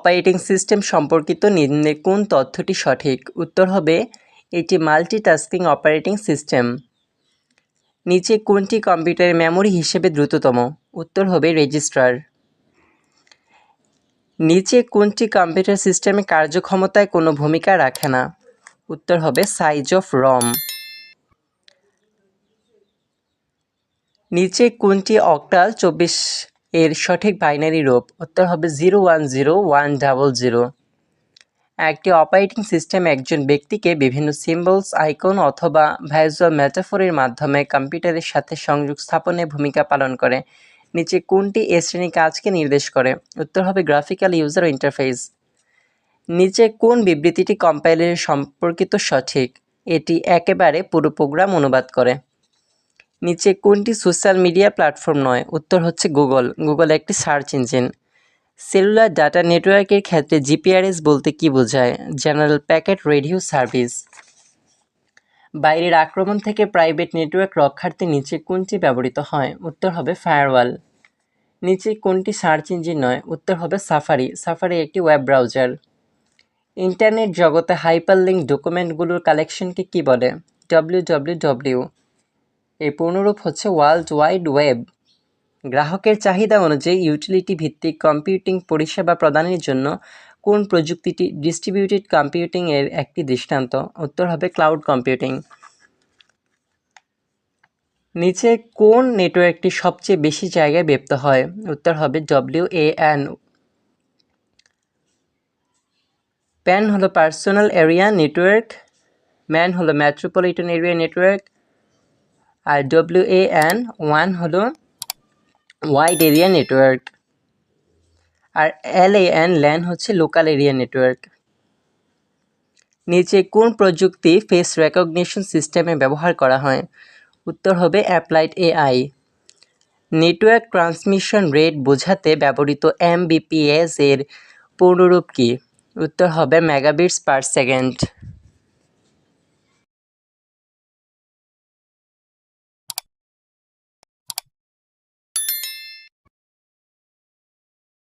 Operating system সম্পর্কিত নিম্নে কোন তথ্যটি সঠিক? উত্তর হবে, এটি মাল্টিটাস্কিং অপারেটিং সিস্টেম। নিচে কোনটি কম্পিউটারের মেমোরি হিসেবে দ্রুততম? উত্তর হবে, রেজিস্ট্রার। নিচে কোনটি কম্পিউটার সিস্টেমে কার্যক্ষমতায় কোনো ভূমিকা রাখে না? উত্তর হবে, সাইজ অফ রম। নিচে কোনটি অক্টাল চব্বিশ এর সঠিক বাইনারি রূপ উত্তর হবে zero one zero one double zero একটি অপারেটিং সিস্টেম একজন ব্যক্তিকে বিভিন্ন সিম্বলস আইকন অথবা ভাইজুয়াল মেটাফোরের মাধ্যমে কম্পিউটারের সাথে সংযোগ স্থাপনে ভূমিকা পালন করে। নিচে কোনটি এ শ্রেণি কাজকে নির্দেশ করে? উত্তর হবে গ্রাফিক্যাল ইউজার ইন্টারফেস নিচে কোন বিবৃতিটি কম্পাইলের সম্পর্কিত সঠিক? এটি একেবারে পুরো প্রোগ্রাম অনুবাদ করে। নিচে কোনটি সোশ্যাল মিডিয়া প্ল্যাটফর্ম নয়? উত্তর হচ্ছে গুগল। গুগল একটি সার্চ ইঞ্জিন। সেলুলার ডাটা নেটওয়ার্কের ক্ষেত্রে জিপিআরএস বলতে কি বোঝায়? General packet radio service. বাইরের আক্রমণ থেকে প্রাইভেট নেটওয়ার্ক রক্ষার্থে নিচে কোনটি ব্যবহৃত হয়? উত্তর হবে ফায়ারওয়াল। নিচে কোনটি সার্চ ইঞ্জিন নয়? উত্তর হবে সাফারি। সাফারি একটি ওয়েব ব্রাউজার। ইন্টারনেট জগতে হাইপার হাইপারলিঙ্ক ডকুমেন্টগুলোর কালেকশনকে কি বলে? ডব্লিউ ডব্লিউ ডব্লিউ এর পূর্ণরূপ হচ্ছে ওয়ার্ল্ড ওয়াইড ওয়েব গ্রাহকের চাহিদা অনুযায়ী ইউটিলিটি ভিত্তিক কম্পিউটিং পরিষেবা প্রদানের জন্য কোন প্রযুক্তিটি ডিস্ট্রিবিউটেড কম্পিউটিং এর একটি দৃষ্টান্ত? উত্তর হবে ক্লাউড কম্পিউটিং নিচে কোন নেটওয়ার্কটি সবচেয়ে বেশি জায়গায় ব্যপ্ত হয়? উত্তর হবে ডব্লিউ এ এন প্যান হলো পার্সোনাল এরিয়া নেটওয়ার্ক ম্যান হলো মেট্রোপলিটন এরিয়া নেটওয়ার্ক আর ডব্লিউ এ এন ওয়ান হলো ওয়াইড এরিয়া নেটওয়ার্ক আর এল এ এন ল্যান হচ্ছে লোকাল এরিয়া নেটওয়ার্ক নিচে কোন প্রযুক্তি ফেস রেকগনিশন সিস্টেমে ব্যবহার করা হয়? উত্তর হবে applied AI network transmission rate বোঝাতে ব্যবহৃত এম এমবিপিএস এর পূর্ণরূপ কী? উত্তর হবে মেগাবিটস পার সেকেন্ড